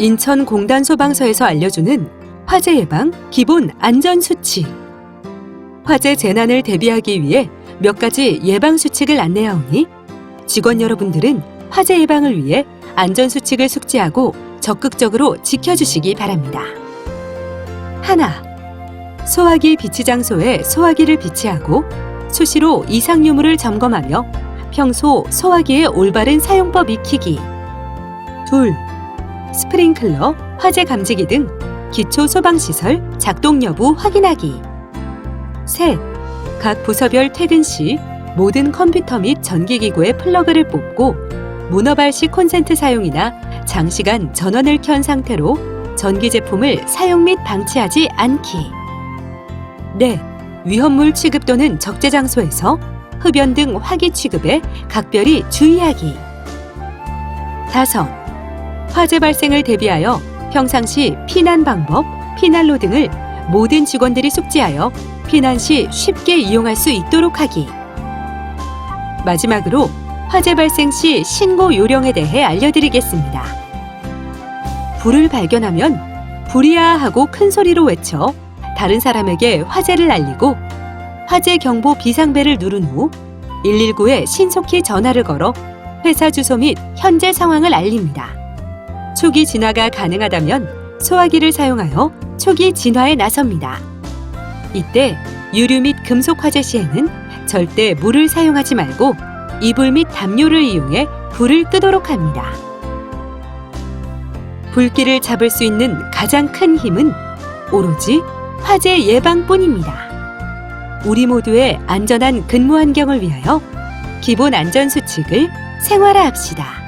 인천 공단 소방서에서 알려주는 화재 예방 기본 안전 수칙. 화재 재난을 대비하기 위해 몇 가지 예방 수칙을 안내하오니 직원 여러분들은 화재 예방을 위해 안전 수칙을 숙지하고 적극적으로 지켜주시기 바랍니다. 하나. 소화기 비치 장소에 소화기를 비치하고 수시로 이상 유무를 점검하며 평소 소화기의 올바른 사용법 익히기. 둘. 스프링클러, 화재 감지기 등 기초 소방시설 작동 여부 확인하기. 셋. 각 부서별 퇴근 시 모든 컴퓨터 및 전기기구의 플러그를 뽑고 문어발식 콘센트 사용이나 장시간 전원을 켠 상태로 전기 제품을 사용 및 방치하지 않기. 네. 위험물 취급 또는 적재 장소에서 흡연 등 화기 취급에 각별히 주의하기. 다섯. 화재 발생을 대비하여 평상시 피난 방법, 피난로 등을 모든 직원들이 숙지하여 피난 시 쉽게 이용할 수 있도록 하기. 마지막으로 화재 발생 시 신고 요령에 대해 알려드리겠습니다. 불을 발견하면 불이야 하고 큰 소리로 외쳐 다른 사람에게 화재를 알리고 화재 경보 비상벨을 누른 후 119에 신속히 전화를 걸어 회사 주소 및 현재 상황을 알립니다. 초기 진화가 가능하다면 소화기를 사용하여 초기 진화에 나섭니다. 이때 유류 및 금속 화재 시에는 절대 물을 사용하지 말고 이불 및 담요를 이용해 불을 끄도록 합니다. 불길을 잡을 수 있는 가장 큰 힘은 오로지 화재 예방뿐입니다. 우리 모두의 안전한 근무 환경을 위하여 기본 안전 수칙을 생활화합시다.